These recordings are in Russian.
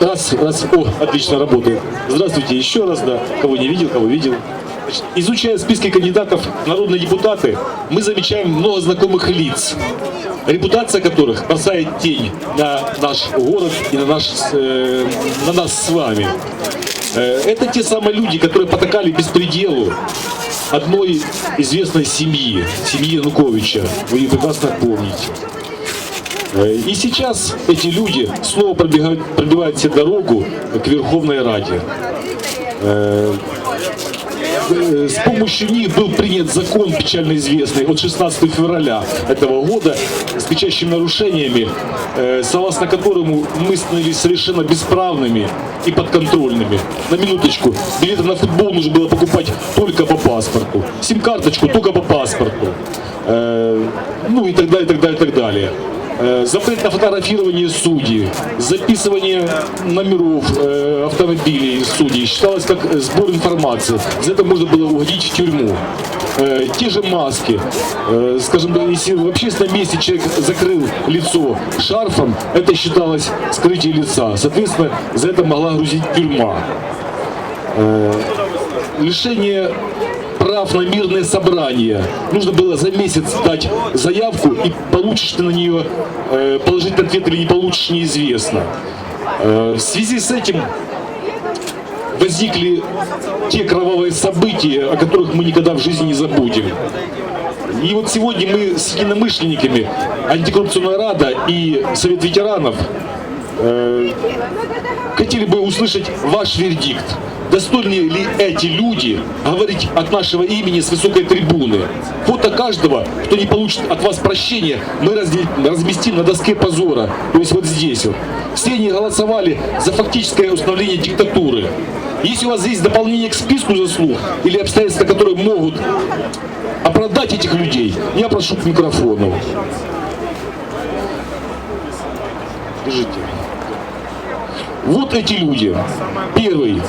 Раз, раз, о, отлично работает. Здравствуйте еще раз, да. Кого не видел, кого видел. Изучая списки кандидатов в народные депутаты, мы замечаем много знакомых лиц, репутация которых бросает тень на наш город и на, наш, э, на нас с вами. Э, это те самые люди, которые потакали беспределу одной известной семьи, семьи Януковича. Вы ее прекрасно помните. И сейчас эти люди снова пробегают, пробивают себе дорогу к Верховной Раде. С помощью них был принят закон печально известный от 16 февраля этого года с печащими нарушениями, э, согласно которому мы становились совершенно бесправными и подконтрольными. На минуточку, билеты на футбол нужно было покупать только по паспорту, сим-карточку только по паспорту, Э, ну и так далее, и так далее, и так далее. Э, Запрет на фотографирование судей, записывание номеров э, автомобилей судей считалось как сбор информации. За это можно было угодить в тюрьму. Э, Те же маски. Скажем, если в общественном месте человек закрыл лицо шарфом, это считалось скрытие лица. Соответственно, за это могла грузить тюрьма. Лишение прав на мирное собрание. Нужно было за месяц дать заявку, и получишь ты на нее э, положительный ответ или не получишь, неизвестно. Э, в связи с этим возникли те кровавые события, о которых мы никогда в жизни не забудем. И вот сегодня мы с единомышленниками Антикоррупционная Рада и Совет ветеранов э, хотели бы услышать ваш вердикт. Достойны ли эти люди говорить от нашего имени с высокой трибуны? Фото каждого, кто не получит от вас прощения, мы разместим на доске позора, то есть вот здесь вот. Все они голосовали за фактическое установление диктатуры. Если у вас есть дополнение к списку заслуг или обстоятельства, которые могут оправдать этих людей, я прошу к микрофону. Держите. Вот эти люди. Первый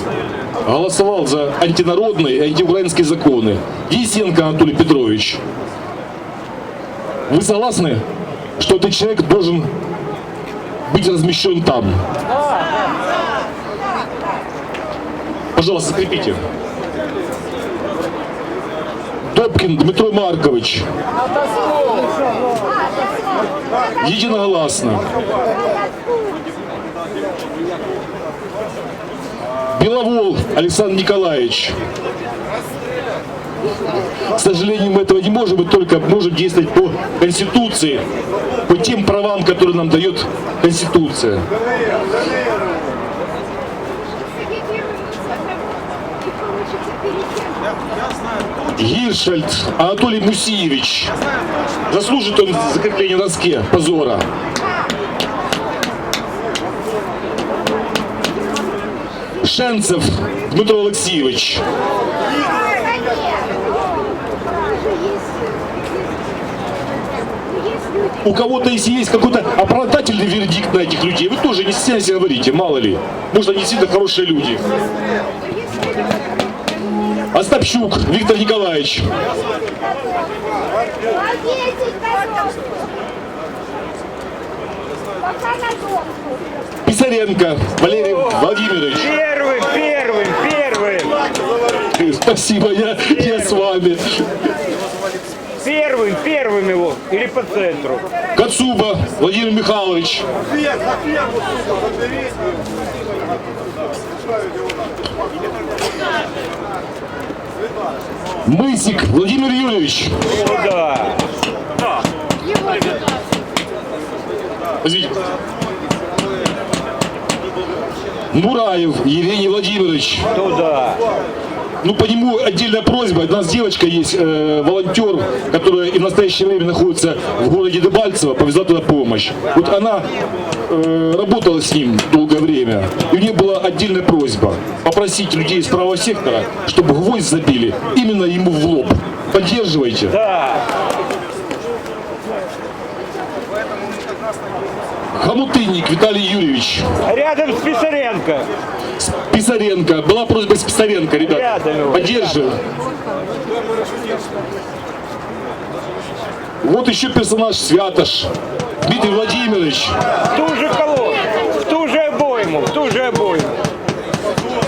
голосовал за антинародные и антиукраинские законы. Есенко Анатолий Петрович. Вы согласны, что этот человек должен быть размещен там? Пожалуйста, закрепите. Добкин Дмитро Маркович. Единогласно. Беловол Александр Николаевич. К сожалению, мы этого не можем, мы только можем действовать по Конституции, по тем правам, которые нам дает Конституция. Гиршальд Анатолий Мусиевич. Заслужит он закрепление на доске позора. Шенцев Дмитро Алексеевич. У кого-то, если есть какой-то оправдательный вердикт на этих людей, вы тоже не стесняйтесь говорите, мало ли. Может, они действительно хорошие люди. Остапчук Виктор Николаевич. Повесить, пожалуйста. Пока на дом. Писаренко Валерий Владимирович. Первым, первым, первым. Спасибо, я, я с вами. Первым, первым его. Или по центру. Кацуба Владимир Михайлович. Мысик Владимир Юрьевич. Туда. Извините. Мураев Евгений Владимирович. Туда. Ну, по нему отдельная просьба. У нас девочка есть, э, волонтер, которая и в настоящее время находится в городе Дебальцево, повезла туда помощь. Вот она э, работала с ним долгое время, и у нее была отдельная просьба попросить людей из правого сектора, чтобы гвоздь забили именно ему в лоб. Поддерживайте. Да. Хомутынник Виталий Юрьевич. Рядом с Писаренко. С Писаренко. Была просьба с Писаренко, ребята. Рядом. Поддерживаю. Вот еще персонаж Святош, Дмитрий Владимирович. В ту же колонну, в ту же обойму, в ту же обойму.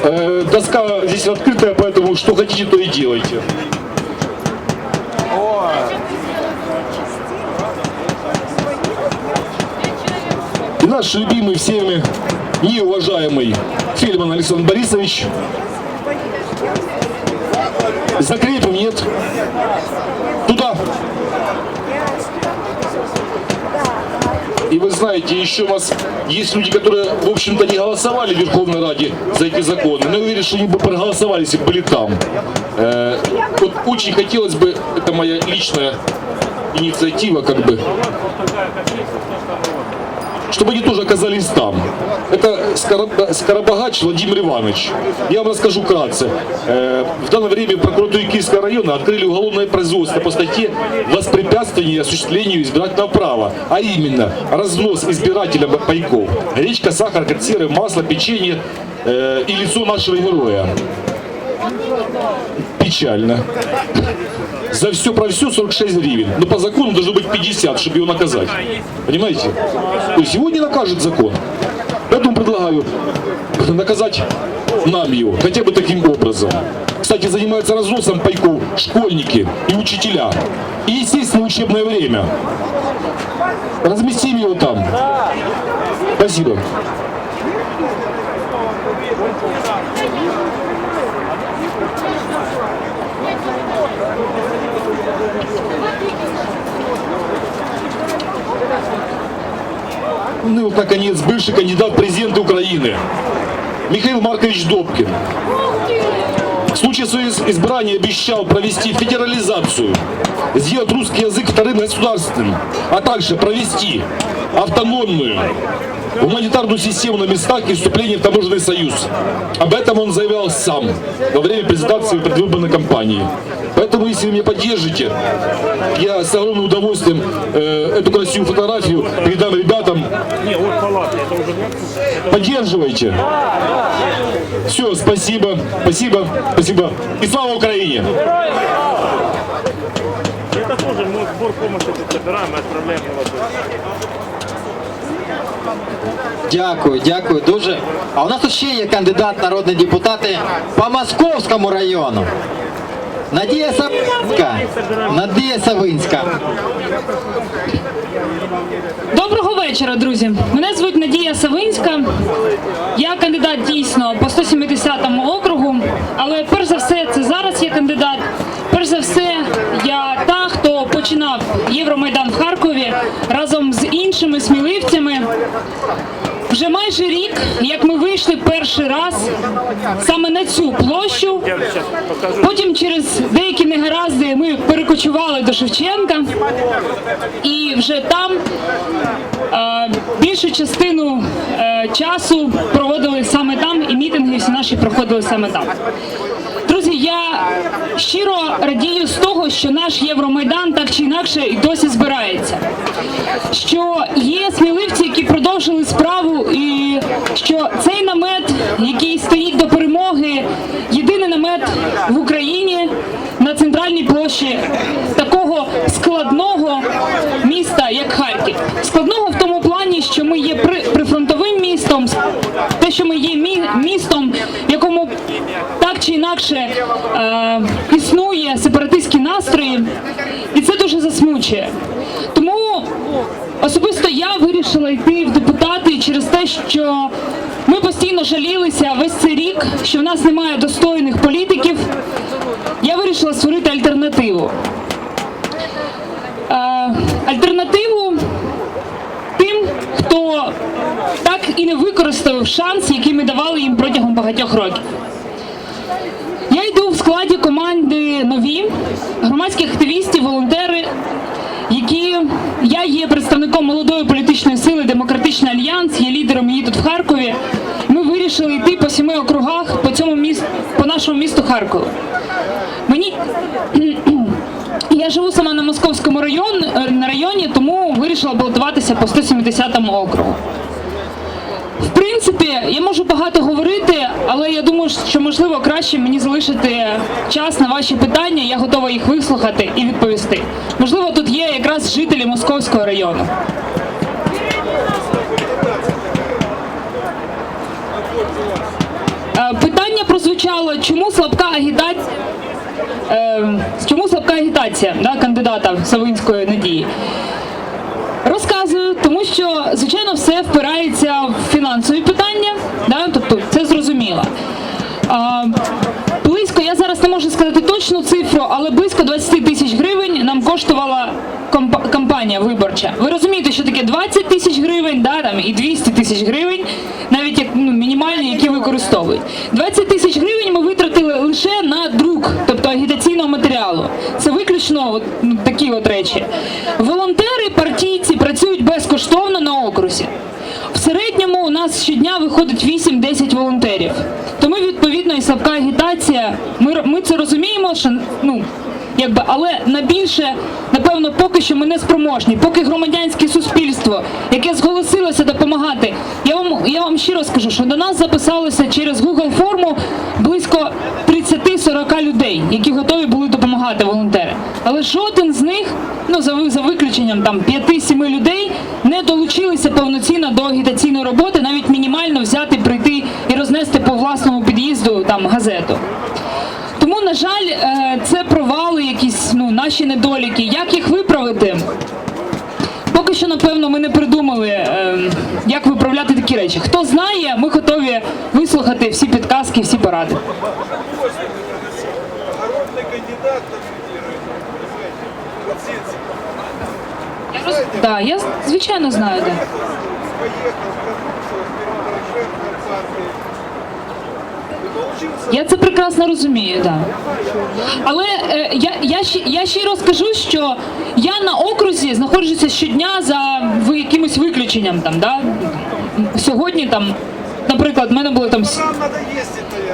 Э, доска здесь открытая, поэтому что хотите, то и делайте. И наш любимый всеми неуважаемый Фельдман Александр Борисович. Закрепим, нет? Туда. И вы знаете, еще у нас есть люди, которые, в общем-то, не голосовали в Верховной Раде за эти законы, но я уверен, что они бы проголосовали, если бы были там. Э, вот очень хотелось бы, это моя личная инициатива, как бы, чтобы они тоже оказались там. Это Скоро- Скоробогач Владимир Иванович. Я вам расскажу вкратце. Э, В данное время прокуратуре Киевского района открыли уголовное производство по статье «Воспрепятствование осуществлению избирательного права», а именно разнос избирателям пайков. Речка, сахар, консервы, масло, печенье э, и лицо нашего героя. Печально. За все про все 46 гривен. Но по закону должно быть 50, чтобы его наказать. Понимаете? То есть его не накажет закон. Поэтому предлагаю наказать нам его, хотя бы таким образом. Кстати, занимаются разносом пайков школьники и учителя. И, естественно, учебное время. Разместим его там. Спасибо. Ну наконец, бывший кандидат в президенты Украины Михаил Маркович Добкин. В случае своего избрания обещал провести федерализацию, сделать русский язык вторым государственным, а также провести автономную гуманитарную систему на местах и вступление в таможенный союз. Об этом он заявлял сам во время презентации предвыборной кампании. Поэтому, если вы меня поддержите, я с огромным удовольствием э, эту красивую фотографию передам ребятам. Поддерживайте. Все, спасибо, спасибо, спасибо. И слава Украине! Это тоже мы сбор помощи собираем и отправляем на вопрос. Дякую, дякую дуже. А у нас ще є кандидат народні депутати по Московському району. Надія Савинська. Надія Савинська. Доброго вечора, друзі. Мене звуть Надія Савинська. Я кандидат дійсно по 170 округу, але перш за все, це зараз є кандидат. Перш за все, я та, хто починав Євромайдан в Харкові разом з іншими сміливцями. Вже майже рік, як ми вийшли перший раз саме на цю площу. Потім через деякі негаразди ми перекочували до Шевченка, і вже там е, більшу частину е, часу проводили саме там, і мітинги всі наші проходили саме там. Щиро радію з того, що наш Євромайдан так чи інакше і досі збирається. Що є сміливці, які продовжили справу, і що цей намет, який стоїть до перемоги, єдиний намет в Україні на центральній площі такого складного міста, як Харків. Складного в тому плані, що ми є прифронтовим містом, те, що ми є містом, якому так чи інакше е, існує сепаратистські настрої, і це дуже засмучує. Тому особисто я вирішила йти в депутати через те, що ми постійно жалілися весь цей рік, що в нас немає достойних політиків. Я вирішила створити альтернативу. Е, альтернативу тим, хто так і не використав шанс, який ми давали їм протягом багатьох років. Складі команди нові громадських активістів, волонтери, які я є представником молодої політичної сили Демократичний альянс, є лідером її тут в Харкові. Ми вирішили йти по сіми округах по цьому місту, по нашому місту Харкову. Мені я живу саме на московському район, е, на районі, тому вирішила балотуватися по 170 округу. В принципі, я можу багато говорити, але я думаю, що можливо краще мені залишити час на ваші питання. Я готова їх вислухати і відповісти. Можливо, тут є якраз жителі Московського району. Е, Питання прозвучало, чому слабка агітація? Е, чому слабка агітація да, кандидата Савинської надії? Розказую, тому що звичайно все впирається в фінансові питання, да? тобто це зрозуміло. А, близько, я зараз не можу сказати точну цифру, але близько 20 тисяч гривень нам коштувала комп- кампанія виборча. Ви розумієте, що таке 20 тисяч гривень, да, там, і 200 тисяч гривень, навіть як ну, мінімальні, які використовують. 20 тисяч гривень ми витратили лише на друк, матеріалу. Це виключно от, ну, такі от речі. Волонтери, партійці працюють безкоштовно на окрузі. В середньому у нас щодня виходить 8-10 волонтерів. Тому відповідно і слабка агітація. Ми, ми це розуміємо, що ну. Якби, але на більше, напевно, поки що ми не спроможні. Поки громадянське суспільство, яке зголосилося допомагати, я вам я вам щиро скажу, що до нас записалося через Google форму близько 30-40 людей, які готові були допомагати волонтери. Але жоден з них, ну за, за виключенням там 5-7 людей, не долучилися повноцінно до агітаційної роботи, навіть мінімально взяти, прийти і рознести по власному під'їзду там газету. Тому, на жаль, е, це провали, якісь ну, наші недоліки. Як їх виправити? Поки що, напевно, ми не придумали, е, як виправляти такі речі. Хто знає, ми готові вислухати всі підказки, всі поради. Я роз... да, я звичайно знаю, получился Я це прекрасно розумію, да. Але е, я, я, ще, я щиро скажу, що я на окрузі знаходжуся щодня за якимось виключенням там, да? Сьогодні там, наприклад, в мене було там.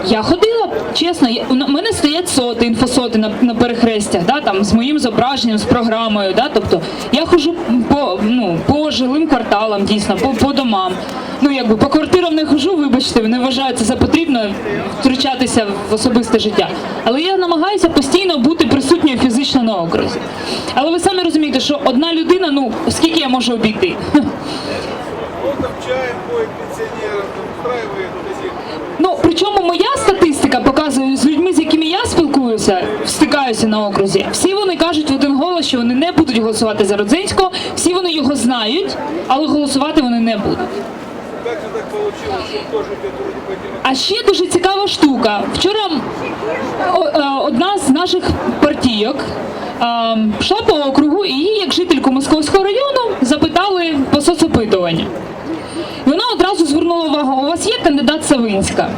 Я ходила, чесно, у на- мене стоять соти, інфосоти на, на перехрестях, да, там, з моїм зображенням, з програмою. Да, тобто я ходжу по, ну, по жилим кварталам, дійсно, по, по домам. Ну, якби по квартирам не хожу, вибачте, не вважаю це за потрібно втручатися в особисте життя. Але я намагаюся постійно бути присутньою фізично на окрузі. Але ви самі розумієте, що одна людина, ну скільки я можу обійти? Он Ну, причому моя статистика показує з людьми, з якими я спілкуюся, стикаюся на окрузі. Всі вони кажуть в один голос, що вони не будуть голосувати за Родзинського, всі вони його знають, але голосувати вони не будуть. А ще дуже цікава штука. Вчора е, одна з наших партійок е, йшла по округу, і її, як жительку Московського району, запитали по соцопитуванню. Вона одразу звернула увагу: у вас є кандидат Савинська?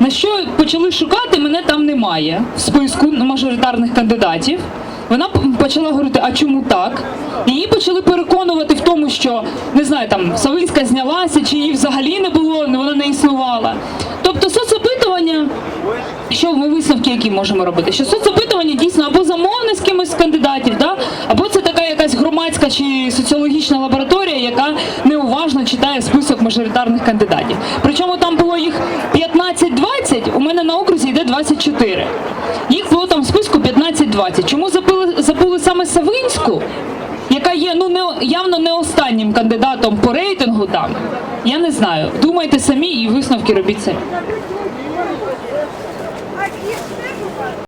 На що почали шукати, мене там немає в списку мажоритарних кандидатів. Вона почала говорити, а чому так? Її почали переконувати в тому, що не знаю, там Савинська знялася, чи її взагалі не було, вона не існувала. Тобто соцопитування, що ми висновки, які можемо робити? Що соцопитування дійсно або замовне з кимось з кандидатів, да? або це така якась громадська чи соціологічна лабораторія, яка неуважно читає список мажоритарних кандидатів. Причому там було їх 15-20, у мене на окрузі йде 24. Їх було там в списку 15-20. Чому забули, забули саме Савинську? Яка є ну не явно не останнім кандидатом по рейтингу там. Я не знаю. Думайте самі і висновки робіть самі.